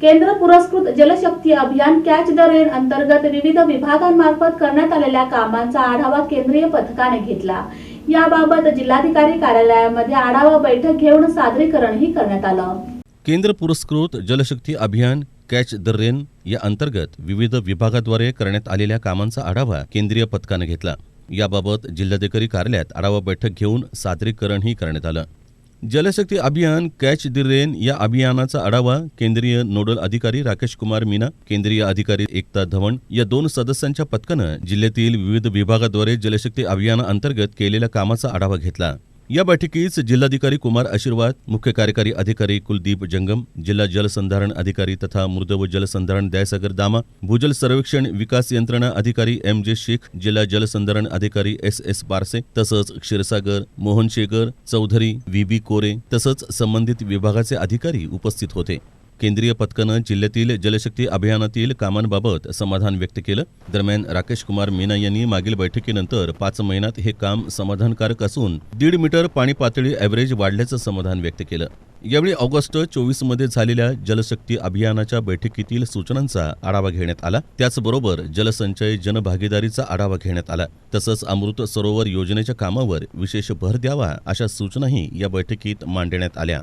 केंद्र पुरस्कृत जलशक्ती अभियान कॅच द रेन अंतर्गत विविध विभागांमार्फत करण्यात आलेल्या कामांचा आढावा केंद्रीय पथकाने घेतला. याबाबत जिल्हाधिकारी कार्यालयामध्ये आढावा बैठक घेऊन सादरीकरणही करण्यात आलं. केंद्र पुरस्कृत जलशक्ती अभियान कॅच द रेन या अंतर्गत विविध विभागाद्वारे करण्यात आलेल्या कामांचा आढावा केंद्रीय पथकाने घेतला. याबाबत जिल्हाधिकारी कार्यालयात आढावा बैठक घेऊन सादरीकरणही करण्यात आलं. जलशक्ती अभियान कॅच द रेन या अभियानाचा आढावा केंद्रीय नोडल अधिकारी राकेश कुमार मीना केंद्रीय अधिकारी एकता धवण या दोन सदस्यांच्या पथकानं जिल्ह्यातील विविध विभागाद्वारे जलशक्ती अभियानाअंतर्गत केलेल्या कामाचा आढावा घेतला. या बैठकीस जिल्हाधिकारी कुमार आशीर्वाद मुख्य कार्यकारी अधिकारी कुलदीप जंगम जिल्हा जलसंधारण अधिकारी तथा मृद व जलसंधारण दयासागर दामा भूजल सर्वेक्षण विकास यंत्रणा अधिकारी एम जे शेख जिल्हा जलसंधारण अधिकारी एस एस पारसे तसंच क्षीरसागर मोहन शेगर चौधरी व्ही बी कोरे तसंच संबंधित विभागाचे अधिकारी उपस्थित होते. केंद्रीय पथकानं जिल्ह्यातील जलशक्ती अभियानातील कामांबाबत समाधान व्यक्त केलं. दरम्यान राकेश कुमार मीना यांनी मागील बैठकीनंतर पाच महिन्यात हे काम समाधानकारक असून दीड मीटर पाणी पातळी ॲव्हरेज वाढल्याचं समाधान व्यक्त केलं. यावेळी ऑगस्ट चोवीसमध्ये झालेल्या जलशक्ती अभियानाच्या बैठकीतील सूचनांचा आढावा घेण्यात आला. त्याचबरोबर जलसंचय जनभागीदारीचा आढावा घेण्यात आला. तसंच अमृत सरोवर योजनेच्या कामावर विशेष भर द्यावा अशा सूचनाही या बैठकीत मांडण्यात आल्या.